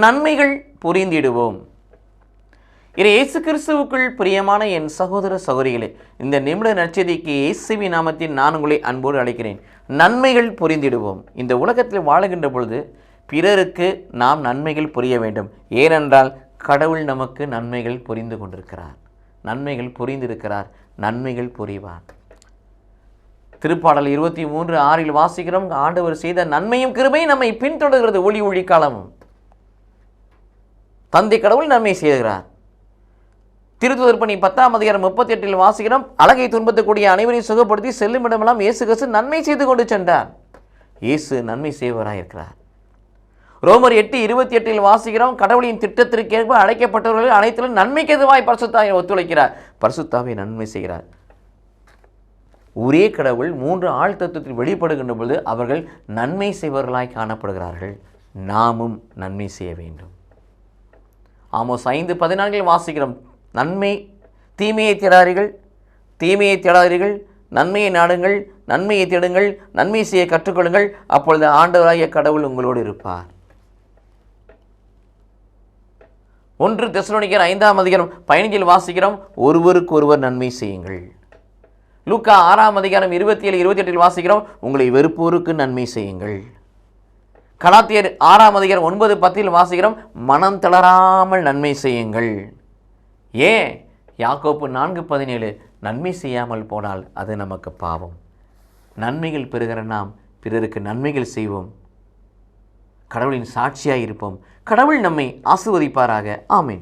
நன்மைகள் புரிந்திடுவோம். இது இயேசு கிறிஸ்துவுக்குள் பிரியமான என் சகோதர சகோதரிகளே இந்த நிமிட நற்செய்திக்கு இயேசுவி நாமத்தில் நான் உங்களை அன்போடு அழைக்கிறேன். நன்மைகள் புரிந்திடுவோம். இந்த உலகத்தில் வாழுகின்ற பொழுது பிறருக்கு நாம் நன்மைகள் புரிய வேண்டும். ஏனென்றால் கடவுள் நமக்கு நன்மைகள் புரிந்து கொண்டிருக்கிறார். நன்மைகள் புரிந்திருக்கிறார். நன்மைகள் புரிவார். திருப்பாடல் இருபத்தி மூன்று ஆறில் வாசிக்கிறோம் ஆண்டவர் செய்த நன்மையும் கிருபையும் நம்மை பின்தொடர்கிறது. ஒளி ஒளி காலமும். தந்தை கடவுள் நன்மை செய்கிறார். திருத்துதற்பணி பத்தாம் அதிகாரம் முப்பத்தி எட்டில் வாசிக்கிறோம் அழகை துன்பத்தக்கூடிய அனைவரையும் சுகப்படுத்தி செல்லும் இடமெல்லாம் இயேசு கிறிஸ்து நன்மை செய்து கொண்டு சென்றார். இயேசு நன்மை செய்வராக இருக்கிறார். ரோமர் எட்டு இருபத்தி எட்டில் வாசிக்கிறோம் கடவுளின் திட்டத்திற்கேற்ப அழைக்கப்பட்டவர்கள் அனைத்திலும் நன்மைக்கு எதுவாய் பரிசுத்தாவை ஒத்துழைக்கிறார். பரிசுத்தாவை நன்மை செய்கிறார். ஒரே கடவுள் மூன்று ஆள் தத்துவத்தில் வெளிப்படுகின்ற பொழுது அவர்கள் நன்மை செய்வர்களாய் காணப்படுகிறார்கள். நாமும் நன்மை செய்ய வேண்டும். ஆமோஸ் ஐந்து பதினான்கில் வாசிக்கிறோம். நன்மை தீமையை தேடாதீர்கள். தீமையை தேடாதீர்கள். நன்மையை நாடுங்கள். நன்மையை தேடுங்கள். நன்மை செய்ய கற்றுக்கொள்ளுங்கள். அப்பொழுது ஆண்டவராகிய கடவுள் உங்களோடு இருப்பார். ஒன்று தெசலோனிக்கர் ஐந்தாம் அதிகாரம் பயணிகள் வாசிக்கிறோம். ஒருவருக்கு ஒருவர் நன்மை செய்யுங்கள். லூக்கா ஆறாம் அதிகாரம் இருபத்தி ஏழு இருபத்தி எட்டில் வாசிக்கிறோம். உங்களை வெறுப்போருக்கு நன்மை செய்யுங்கள். கலாத்தியர் ஆறாம் அதிகாரம் ஒன்பது பத்தில் வாசிக்கிறோம் மனம் தளராமல் நன்மை செய்யுங்கள். ஏன்? யாக்கோப்பு நான்கு பதினேழு நன்மை செய்யாமல் போனால் அது நமக்கு பாவம். நன்மைகள் பெறுகிற நாம் பிறருக்கு நன்மைகள் செய்வோம். கடவுளின் சாட்சியாக இருப்போம். கடவுள் நம்மை ஆசிர்வதிப்பாராக. ஆமீன்.